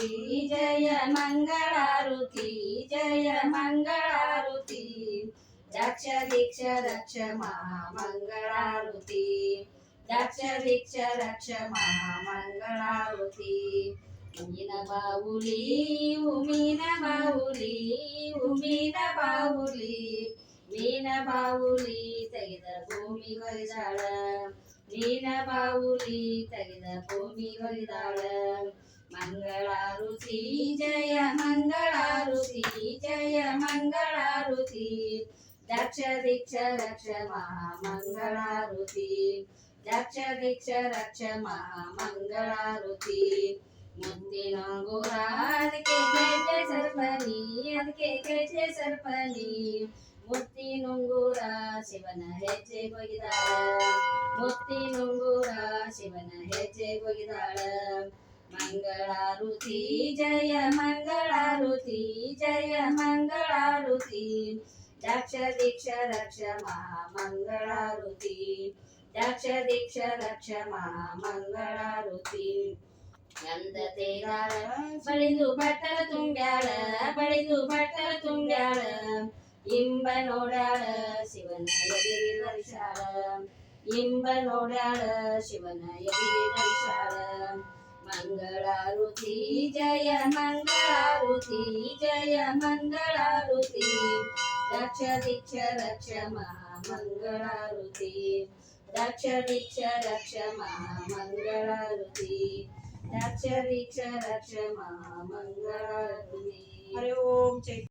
మంగళారుతి జయ మంగళారుతి జయ మంగళారుతి దక్ష దీక్ష రక్ష మంగళారుతి దక్ష దీక్ష రక్ష మంగళారుతి ఉమిన బావులి ఉమిన బావులి ఉమిన బావులి ಮೀನ ಬಾವುಲಿ ತೆಗೆದ ಭೂಮಿ ಹೊಲಿದಾಳ ಮೀನ ಬಾವುಲಿ ತೆಗೆದ ಭೂಮಿ ಹೊಲಿದಾಳ ಮಂಗಳಾರುತಿ, ಜಯ ಮಂಗಳಾರುತಿ ಜಯ ಮಂಗಳಾರುತಿ. ದಕ್ಷ ದೀಕ್ಷ ರಕ್ಷ ಮಂಗಳಾರುತಿ, ದಕ್ಷ ದೀಕ್ಷ ರಕ್ಷ ಮಂಗಳಾರುತಿ. ಮುತ್ತಿನಂಗುರ ಅದಕ್ಕೆ ಕೈತೆ ಸರ್ಪನಿ, ಅದಕ್ಕೆ ಕೈತೆ ಸರ್ಪನಿ. ಮುತ್ತಿ ನುಂಗೂರ ಶಿವನ ಹೆಜ್ಜೆ ಕೊಯ್ದಾಳ ಮುತ್ತಿ ನುಂಗೂರ ಶಿವನ ಹೆಜ್ಜೆ ಕೊಯ್ದಾಳ ಮಂಗಳಾರುತಿ ಜಯ ಮಂಗಳಾರುತಿ ಜಯ ಮಂಗಳಾರುತಿ ದಕ್ಷ ದೀಕ್ಷ ರಕ್ಷ ಮಂಗಳಾರುತಿ ದಕ್ಷ ದೀಕ್ಷ ರಕ್ಷ ಮಂಗಳಾರುತಿ ಗಂಧ ತೇಗಾಳ ಬಳಿದು ಬಟ್ಟಲ ತುಂಬ್ಯಾಳ ಬಳಿದು ಬಟ್ಟಲ ತುಂಬ್ಯಾಳ ಇಂಬ ನೋಡಾಳ ಶಿವನ ಎದಿಗೆ ದರ್ಶಾಳ ಇಂಬ ನೋಡಾಳ ಶಿವನ ಎದಿಗೆ ದರ್ಶಾಳ మంగళారుతి జయ మంగళారుతి జయ మంగళారుతి. రక్ష దీక్ష రక్ష మహామంగళారుతి. రక్ష దీక్ష రక్ష మహామంగళారుతి. రక్ష దీక్ష రక్ష మహామంగళారుతి. హరి ఓం